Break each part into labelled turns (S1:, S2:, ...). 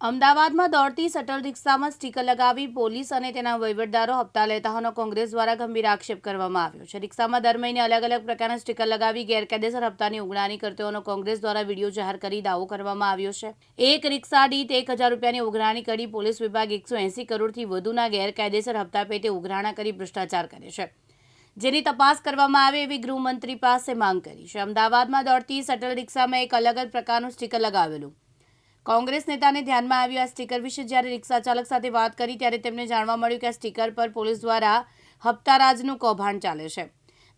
S1: અમદાવાદમાં દોડતી શટલ રિક્ષામાં સ્ટીકર લગાવી પોલીસ અને તેના વહીવટદારો હપ્તા લેતા હોવાનો કોંગ્રેસ દ્વારા ગંભીર આક્ષેપ કરવામાં આવ્યો છે. રિક્ષામાં દર મહિને અલગ અલગ પ્રકારના સ્ટીકર લગાવી ગેરકાયદેસર હપ્તાની ઉઘરાણી કરતો હોવાનો કોંગ્રેસ દ્વારા વીડિયો જાહેર કરી દાવો કરવામાં આવ્યો છે. એક રિક્ષા દીઠ એક હજાર રૂપિયાની ઉઘરાણી કરી પોલીસ વિભાગ એકસો એંસી કરોડથી વધુના ગેરકાયદેસર હપ્તા પેટે ઉઘરાણા કરી ભ્રષ્ટાચાર કરે છે. જેની તપાસ કરવામાં આવે એવી ગૃહમંત્રી પાસે માંગ કરી છે. અમદાવાદમાં દોડતી શટલ રિક્ષામાં એક અલગ જ પ્રકારનું સ્ટીકર લગાવેલું કોંગ્રેસ નેતાને ધ્યાનમાં આવ્યું આ સ્ટીકર વિશે જ્યારે રિક્ષા ચાલક સાથે વાત કરી ત્યારે તેમને જાણવા મળ્યું કે આ સ્ટીકર પર પોલીસ દ્વારા હપ્તારાજનું કૌભાંડ ચાલે છે.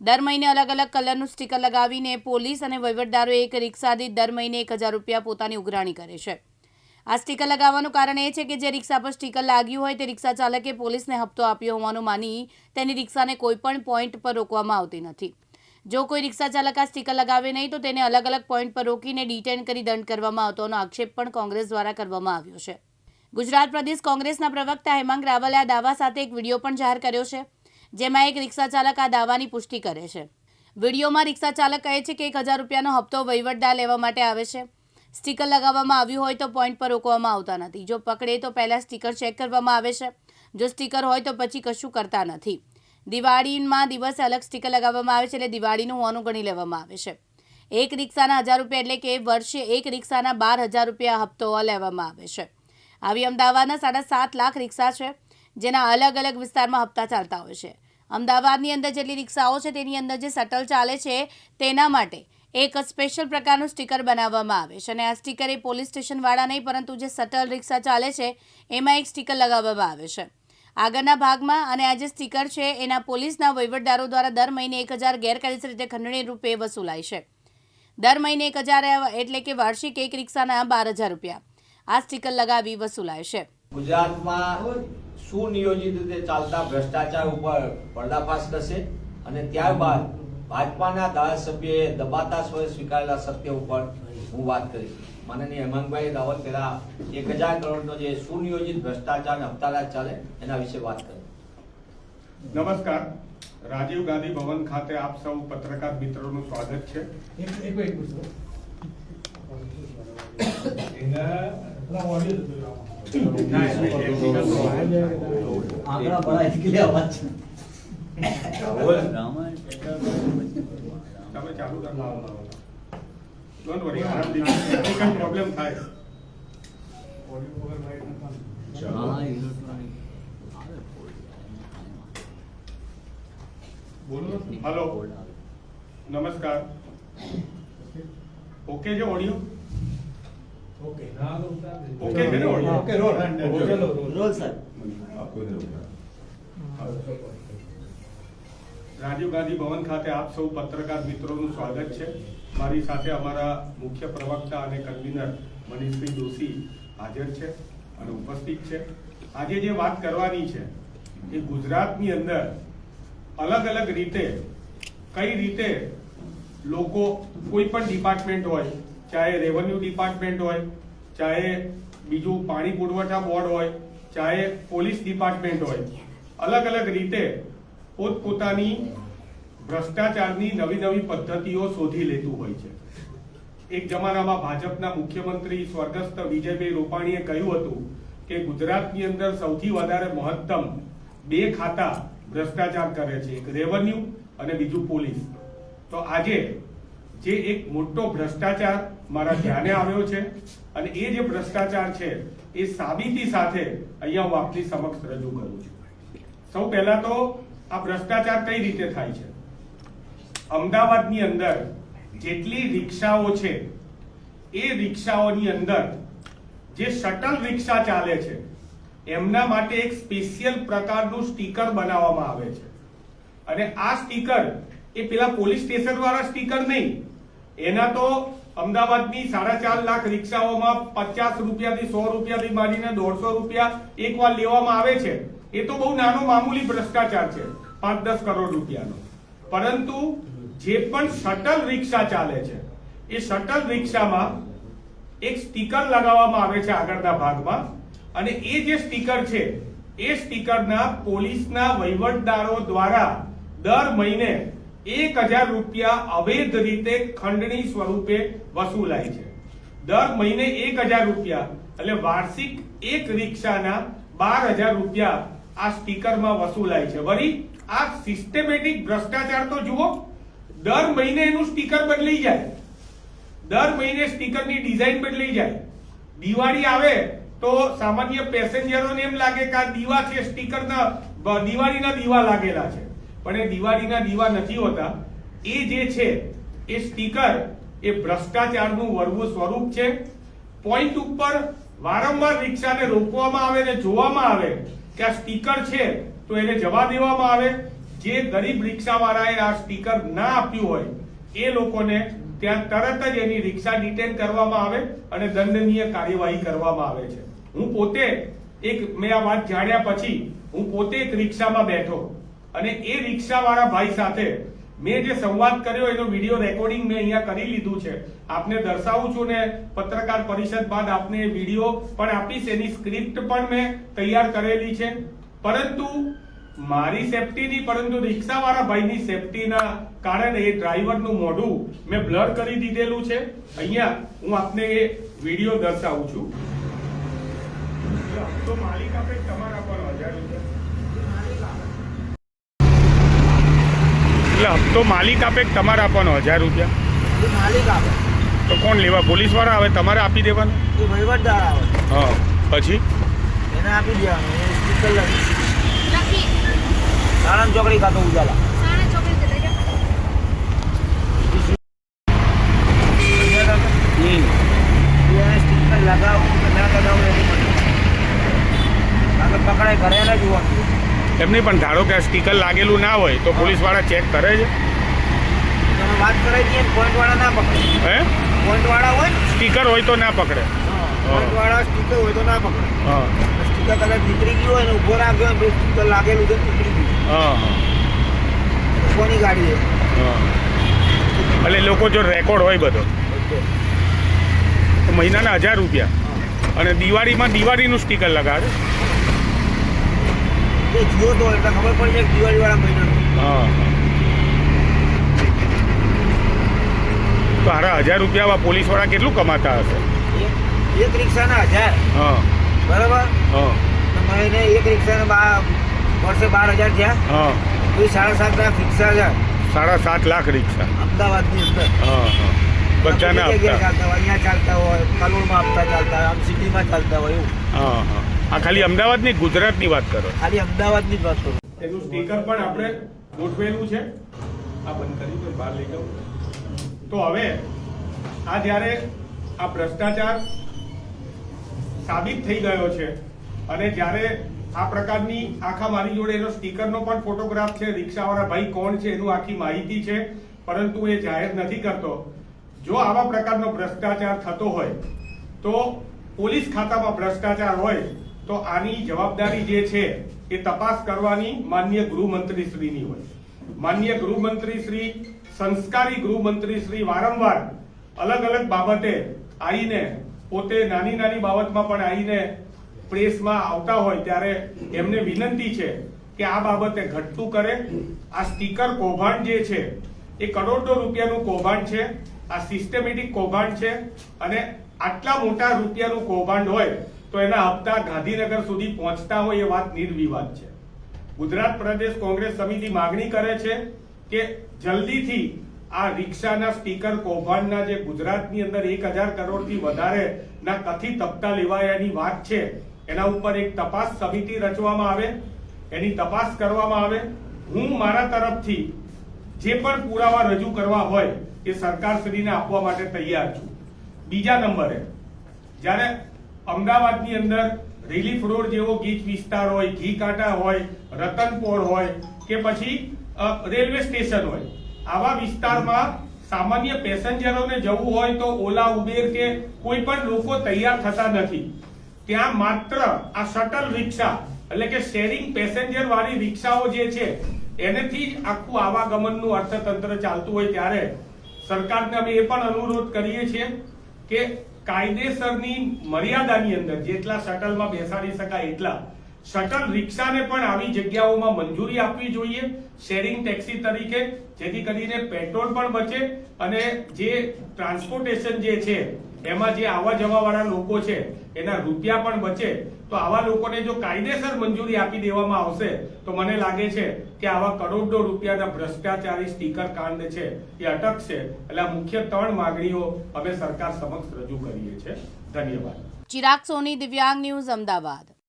S1: દર મહિને અલગ અલગ કલરનું સ્ટીકર લગાવીને પોલીસ અને વહીવટદારો એક રિક્ષા દીઠ દર મહિને એક હજાર રૂપિયા પોતાની ઉઘરાણી કરે છે. આ સ્ટીકર લગાવવાનું કારણ એ છે કે જે રિક્ષા પર સ્ટીકર લાગ્યું હોય તે રિક્ષા ચાલકે પોલીસને હપ્તો આપ્યો હોવાનું માની તેની રિક્ષાને કોઈપણ પોઈન્ટ પર રોકવામાં આવતી નથી. જો કોઈ રિક્ષા ચાલક આ સ્ટીકર લગાવે નહીં, તો તેને અલગ અલગ પોઈન્ટ પર રોકીને ડિટેન કરી દંડ કરવામાં આવતોનો આક્ષેપ પણ કોંગ્રેસ દ્વારા કરવામાં આવ્યો છે. ગુજરાત પ્રદેશ કોંગ્રેસના પ્રવક્તા હેમાંગ રાવલે આ દાવા સાથે એક વીડિયો પણ જાહેર કર્યો છે, જેમાં એક રિક્ષા ચાલક આ દાવાની પુષ્ટિ કરે છે. વિડીયોમાં રિક્ષા ચાલક કહે છે કે એક હજાર રૂપિયાનો હપ્તો વહીવટદાર લેવા માટે આવે છે. સ્ટીકર લગાવવામાં આવ્યું હોય તો પોઈન્ટ પર રોકવામાં આવતા નથી. જો પકડે તો પહેલાં સ્ટીકર ચેક કરવામાં આવે છે. જો સ્ટીકર હોય તો પછી કશું કરતા નથી. દિવાળીમાં દિવસે અલગ સ્ટીકર લગાવવામાં આવે છે એટલે દિવાળીનું હોવાનું ગણી લેવામાં આવે છે. એક રિક્ષાના હજાર રૂપિયા એટલે કે વર્ષે એક રિક્ષાના બાર હજાર રૂપિયા હપ્તો લેવામાં આવે છે. આવી અમદાવાદના સાડા સાત લાખ રિક્ષા છે, જેના અલગ અલગ વિસ્તારમાં હપ્તા ચાલતા હોય છે. અમદાવાદની અંદર જેટલી રિક્ષાઓ છે, તેની અંદર જે શટલ ચાલે છે, તેના માટે એક સ્પેશિયલ પ્રકારનું સ્ટીકર બનાવવામાં આવે છે. અને આ સ્ટીકર એ પોલીસ સ્ટેશનવાળા નહીં, પરંતુ જે શટલ રિક્ષા ચાલે છે, એમાં એક સ્ટીકર લગાવવામાં આવે છે. આગળના ભાગમાં અને આ જે સ્ટીકર છે, એના પોલીસના વહીવટદારો દ્વારા દર મહિને એક હજાર ગેરકાયદેસર રીતે ખંડણી રૂપે વસૂલાય છે. દર મહિને એક હજાર એટલે કે વાર્ષિક એક રિક્ષાના બાર હજાર રૂપિયા આ સ્ટીકર લગાવી વસૂલાય છે.
S2: ગુજરાતમાં સુનિયોજિત રીતે ચાલતા ભ્રષ્ટાચાર ઉપર પર્દાફાશ થશે અને ત્યારબાદ ભાજપાના ધારાસભ્યએ દબાતા સ્વરે સ્વીકારેલા સત્ય ઉપર હું વાત કરીશ. માનનીય હેમંતભાઈ રાવત પહેલા એક હજાર કરોડનો જે સુનિયોજિત ભ્રષ્ટાચાર અને હપ્તાલાજ ચાલે એના વિશે વાત કરી.
S3: નમસ્કાર. રાજીવ ગાંધી ભવન ખાતે આપ સૌ પત્રકાર મિત્રોનું સ્વાગત છે. તમે ચાલુ કરવા ડોન્ટ વરી આરામ દીધી કઈ પ્રોબ્લેમ થાય
S4: બોલો
S3: હેલો. નમસ્કાર. ઓકે જો ઓડિયો
S4: ઓકે
S3: ઓકે છે
S4: okay roll. Roll
S5: roll. Sir
S3: Rajiv Gandhi Bhavan ખાતે આપ સૌ પત્રકાર મિત્રોનું સ્વાગત છે. મારી સાથે અમારા મુખ્ય પ્રવક્તા અને કન્વીનર મનીષભાઈ જોશી હાજર છે અને ઉપસ્થિત છે. આજે જે વાત કરવાની છે એ ગુજરાતની અંદર અલગ અલગ રીતે, કઈ રીતે લોકો કોઈ પણ ડિપાર્ટમેન્ટ હોય, ચાહે રેવન્યુ ડિપાર્ટમેન્ટ હોય, ચાહે બીજું પાણી પુરવઠા બોર્ડ હોય, ચાહે પોલીસ ડિપાર્ટમેન્ટ હોય, અલગ અલગ રીતે પોતપોતાની ભ્રષ્ટાચારની નવી નવી પદ્ધતિઓ શોધી લેતું હોય છે. એક જમાનામાં ભાજપના મુખ્યમંત્રી સ્વર્ગસ્થ વિજયભાઈ રૂપાણીએ કહ્યું હતું કે ગુજરાતની અંદર સૌથી વધારે મહત્તમ બે ખાતા ભ્રષ્ટાચાર કરે છે, એક રેવન્યુ અને બીજું પોલીસ. તો આજે જે એક મોટો ભ્રષ્ટાચાર મારા ધ્યાને આવ્યો છે અને એ જે ભ્રષ્ટાચાર છે, એ સાબિતી સાથે અહીંયા હું આપની સમક્ષ રજૂ કરું છું. સૌ પહેલા તો આ ભ્રષ્ટાચાર કઈ રીતે થાય છે? અમદાવાદની અંદર જેટલી રિક્ષાઓ છે, એ રિક્ષાઓની અંદર જે શટલ રિક્ષા ચાલે છે, એમના માટે એક સ્પેશિયલ પ્રકારનું સ્ટીકર બનાવવામાં આવે છે. અને આ સ્ટીકર એ પેલા પોલીસ સ્ટેશન વાળા સ્ટીકર નહીં, એના તો અમદાવાદની સાડા ચાર લાખ રિક્ષાઓમાં પચાસ રૂપિયાથી સો રૂપિયાથી માંડીને દોઢસો રૂપિયા એકવાર લેવામાં આવે છે, એ તો બહુ નાનો મામૂલી ભ્રષ્ટાચાર છે, પાંચ દસ કરોડ રૂપિયાનો. પરંતુ જે પણ શટલ રિક્ષા ચાલે છે, એ શટલ રિક્ષામાં એક સ્ટીકર લગાવવામાં આવે છે આગળના ભાગમાં અને એ જે સ્ટીકર છે, એ સ્ટીકરના પોલીસના વહીવટદારો દ્વારા દર મહિને એક હજાર રૂપિયા અવૈધ રીતે ખંડણી સ્વરૂપે વસૂલાય છે. દર મહિને એક હજાર રૂપિયા, એટલે વાર્ષિક એક રિક્ષાના બાર હજાર રૂપિયા આ સ્ટીકરમાં વસૂલાય છે. વળી આ સિસ્ટેમેટિક ભ્રષ્ટાચાર તો જુઓ દર મહિને એનું સ્ટીકર બદલાઈ જાય. દર મહિને સ્ટીકરની ડિઝાઇન બદલાઈ જાય. દિવાળી આવે તો સામાન્ય પેસેન્જરોને એમ લાગે કે આ દીવા છે, સ્ટીકરના દિવાળીના દીવા લાગેલા છે. પણ એ દિવાળીના દીવા નથી હોતા. એ જે છે, એ સ્ટીકર, એ ભ્રષ્ટાચારનું વરવું સ્વરૂપ છે. પોઈન્ટ ઉપર વારંવાર રિક્ષાને રોકવામાં આવે ને જોવામાં આવે કે આ સ્ટીકર છે, તો એને જવા દેવામાં આવે. જે ગરીબ રિક્ષાવાળાએ આ સ્ટીકર ના આપ્યું હોય, એ લોકોને ત્યાં તરત જ એની રિક્ષા ડિટેન કરવામાં આવે અને દંડનીય કાર્યવાહી કરવામાં આવે છે. હું પોતે એક, મેં આ વાત જાણ્યા પછી, હું પોતે એક રિક્ષામાં બેઠો અને એ રિક્ષાવાળા ભાઈ સાથે મેં જે સંવાદ કર્યો, એનો વીડિયો રેકોર્ડિંગ મેં અહીંયા કરી લીધું છે. આપને દર્શાવું છું ને પત્રકાર પરિષદ બાદ આપને વીડિયો પણ આપીશ, એની સ્ક્રિપ્ટ પણ મેં તૈયાર કરેલી છે. પરંતુ મારી સેફટી નહીં પરંતુ રિક્ષાવાળા ભાઈની સેફટીના કારણે એ ડ્રાઈવરનું મોઢું મેં બ્લર કરી દીધેલું છે. અહીંયા હું આપને એ વીડિયો દર્શાવું છું. તો માલિક આપે તમારા પર હજાર રૂપિયા હપ્તો માલિક આપે તમારે આપવાનો હજાર રૂપિયા.
S5: માલિક આપે.
S3: તો કોણ લેવા? પોલીસવાળા આવે તમારે આપી દેવાનું?
S5: વહીવટદાર આવે.
S3: હા પછી?
S5: એને આપી દેવાનું એ સ્ટીકર લગી
S6: લખી
S5: સાણંદ ચોકડી ખાતો ઉજાલા.
S3: એમની પણ ધારો કે સ્ટીકર લાગેલું ના હોય તો પોલીસવાળા ચેક કરે છે?
S5: તમે વાત કરાવી દઈએ પોઈન્ટ વાળા ના પકડે.
S3: હે?
S5: પોઈન્ટ વાળા હોય
S3: સ્ટીકર હોય તો ના પકડે.
S5: પોઈન્ટ વાળા સ્ટીકર હોય તો ના પકડે.
S3: હા.
S5: સ્ટીકર કદાચ નીકળી ગયું હોય ને ઊભો રાખ્યો હોય સ્ટીકર લાગેલું છે
S3: હા
S5: કોની ગાડી
S3: હા. એટલે લોકો જો રેકોર્ડ હોય બધો. તો મહિનાના હજાર રૂપિયા. અને દિવાળીમાં દિવાળીનું સ્ટીકર લગાડે.
S5: એ જીઓ તો એટલે ખબર પડી જાય કે દિવાળી વાળા મહિનાનું.
S3: હા. તો હારા હજાર રૂપિયા પોલીસવાળા કેટલું કમાતા હશે?
S5: એક- રિક્ષાના હજાર.
S3: હા.
S5: બરાબર?
S3: હા.
S5: મહિને એક રિક્ષાના બા વર્ષે બાર હજાર થયા.
S3: હા.
S5: એ સાડા સાત લાખ રિક્ષા હજાર
S3: સાડા સાત લાખ રિક્ષા.
S5: અમદાવાદની અંદર.
S3: હા હા. બધાના
S5: બધી
S3: આપતા.
S5: ચાલતા હોય અહીંયા ચાલતા હોય કલોલમાં આપતા ચાલતા હોય આમ સિટીમાં ચાલતા હોય એવું.
S3: હા હા. આ ખાલી અમદાવાદની ગુજરાતની વાત કરો.
S5: ખાલી અમદાવાદની જ વાત કરો.
S3: એનું સ્ટીકર પણ આપણે ગોઠવેલું છે. આ બંધ કરી બહાર લઈ જાઉં તો હવે આ જ્યારે આ ભ્રષ્ટાચાર સાબિત થઈ ગયો છે અને જ્યારે આ પ્રકારની આખા મારી જોડે એનો સ્ટીકરનો પણ ફોટોગ્રાફ છે. રિક્ષાવાળા, ભાઈ, કોણ છે? એનું આખી માહિતી છે. પરંતુ એ જાહેર નથી કરતો. જો આવા પ્રકારનો ભ્રષ્ટાચાર થતો હોય, તો પોલીસ ખાતામાં ભ્રષ્ટાચાર હોય, તો આની જવાબદારી જે છે એ તપાસ કરવાની માન્ય ગૃહમંત્રી શ્રીની હોય. માન્ય ગૃહમંત્રી શ્રી સંસ્કારી ગૃહમંત્રી શ્રી વારંવાર અલગ અલગ બાબતે આવીને પોતે નાની નાની બાબતમાં પણ આવીને પ્રેસમાં આવતા હોય ત્યારે એમને વિનંતી છે કે આ બાબતે ઘટતું કરે. આ સ્ટીકર કૌભાંડ જે છે, એ કરોડો રૂપિયાનું કૌભાંડ છે. આ સિસ્ટમેટિક કૌભાંડ છે અને આટલા મોટા રૂપિયાનું કૌભાંડ હોય તો એના હપ્તા ગાંધીનગર સુધી પહોંચતા હોય એ વાત નિર્વિવાદ છે. ગુજરાત પ્રદેશ કોંગ્રેસ સમિતિ માગણી કરે છે કે જલ્દીથી આ રિક્ષાના સ્ટીકર કૌભાંડના જે ગુજરાતની અંદર એક હજાર કરોડથી વધારે ના કથિત હપ્તા લેવાયાની વાત છે એના ઉપર એક તપાસ સમિતિ રચવામાં આવે, એની તપાસ કરવામાં આવે. હું મારા તરફથી જે પણ પુરાવા રજૂ કરવા હોય, એ સરકારશ્રીને આપવા માટે તૈયાર છું. બીજા નંબરે, જ્યારે અમદાવાદની અંદર રિલીફ રોડ જેવો ગીચ વિસ્તાર હોય, ઘી કાંટા હોય રતનપોર હોય, કે પછી રેલવે સ્ટેશન હોય, આવા વિસ્તારમાં સામાન્ય પેસેન્જરોને જવું હોય તો ઓલા, ઉબેર કે કોઈ પણ લોકો તૈયાર થતા નથી. ત્યાં માત્ર આ શટલ રિક્ષા, એટલે કે શેરિંગ પેસેન્જર વાળી રિક્ષાઓ જે છે, એનેથી જ આખું આવાગમનનું અર્થતંત્ર ચાલતું હોય ત્યારે સરકારને અમે એ પણ અનુરોધ કરીએ છીએ કે કાયદેસરની મર્યાદાની અંદર જેટલા શટલમાં બેસાડી શકાય એટલા શટલ રિક્ષાને પણ આવી જગ્યાઓમાં મંજૂરી આપવી જોઈએ શેરિંગ ટેક્સી તરીકે, જેથી કરીને પેટ્રોલ પણ બચે અને જે ટ્રાન્સપોર્ટેશન જે છે એમાં જે આવવા જવા વાળા લોકો છે, એના રૂપિયા પણ બચે, તો આવા લોકોને જો કાયદેસર મંજૂરી આપી દેવામાં આવશે, તો મને લાગે છે કે આવા કરોડો રૂપિયાના ભ્રષ્ટાચારી સ્ટીકર કાંડ છે, એ અટકશે એટલે આ મુખ્ય ત્રણ માગણીઓ અમે સરકાર સમક્ષ રજૂ કરીએ છીએ. ધન્યવાદ.
S1: ચિરાગ સોની, દિવ્યાંગ ન્યૂઝ, અમદાવાદ.